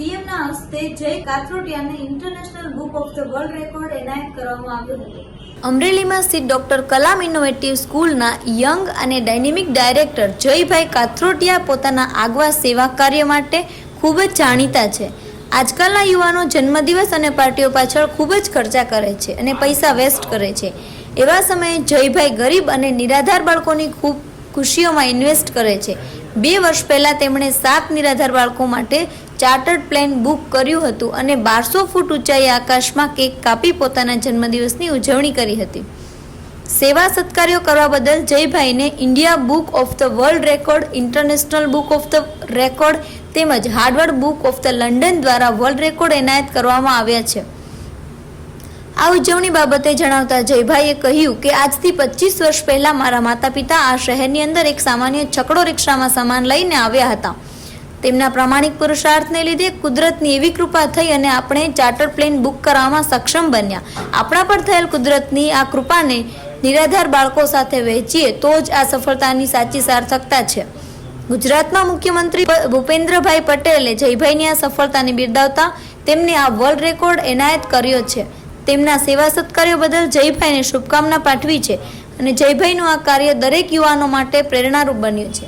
સીએમના હસ્તે Jay કાથરોટિયાને International Book of the World Record એનાયત કરવામાં આવ્યો હતો. અમરેલીમાં સ્થિત ડોક્ટર કલામ ઇનોવેટિવ સ્કૂલના યંગ અને ડાયનેમિક ડાયરેક્ટર જયભાઈ કાથરોટિયા પોતાના આગવા સેવા કાર્ય માટે ખૂબ જ જાણીતા છે. આજકાલના યુવાનો જન્મદિવસ અને પાર્ટીઓ પાછળ ખૂબ જ ખર્ચા કરે છે અને પૈસા વેસ્ટ કરે છે. એવા સમયે જયભાઈ ગરીબ અને નિરાધાર બાળકોની ખૂબ ખુશીઓમાં ઇન્વેસ્ટ કરે છે. બે વર્ષ પહેલાં તેમણે સાત નિરાધાર બાળકો માટે ચાર્ટર્ડ પ્લેન બુક કર્યું હતું અને બારસો ફૂટ ઊંચાઈ આકાશમાં કેક કાપી પોતાના જન્મદિવસની ઉજવણી કરી હતી. સેવા સત્કાર્યો કરવા બદલ જયભાઈને India Book of the World Record, International Book of the Record તેમજ Harvard Book of the London દ્વારા વર્લ્ડ રેકોર્ડ એનાયત કરવામાં આવ્યા છે. આ ઉજવણી બાબતે જણાવતા જયભાઈએ કહ્યું કે આજથી પચીસ વર્ષ પહેલા મારા માતા પિતા આ શહેરની અંદર એક સામાન્ય છકડો રિક્ષામાં સામાન લઈને આવ્યા હતા. તેમના પ્રામાણિક પુરુષાર્થને લીધે કુદરતની એવી કૃપા થઈ અને આપણે ચાર્ટર પ્લેન બુક કરવામાં સક્ષમ બન્યા. આપણા પર થયેલ કુદરતની આ કૃપાને નિરાધાર બાળકો સાથે વહેંચીએ તો જ આ સફળતાની સાચી સાર્થકતા છે. ગુજરાતના મુખ્યમંત્રી ભૂપેન્દ્રભાઈ પટેલે જયભાઈની આ સફળતાને બિરદાવતા તેમને આ વર્લ્ડ રેકોર્ડ એનાયત કર્યો છે. તેમના સેવા સત્કાર્યો બદલ જયભાઈને શુભકામના પાઠવી છે અને જયભાઈનું આ કાર્ય દરેક યુવાનો માટે પ્રેરણારૂપ બન્યું છે.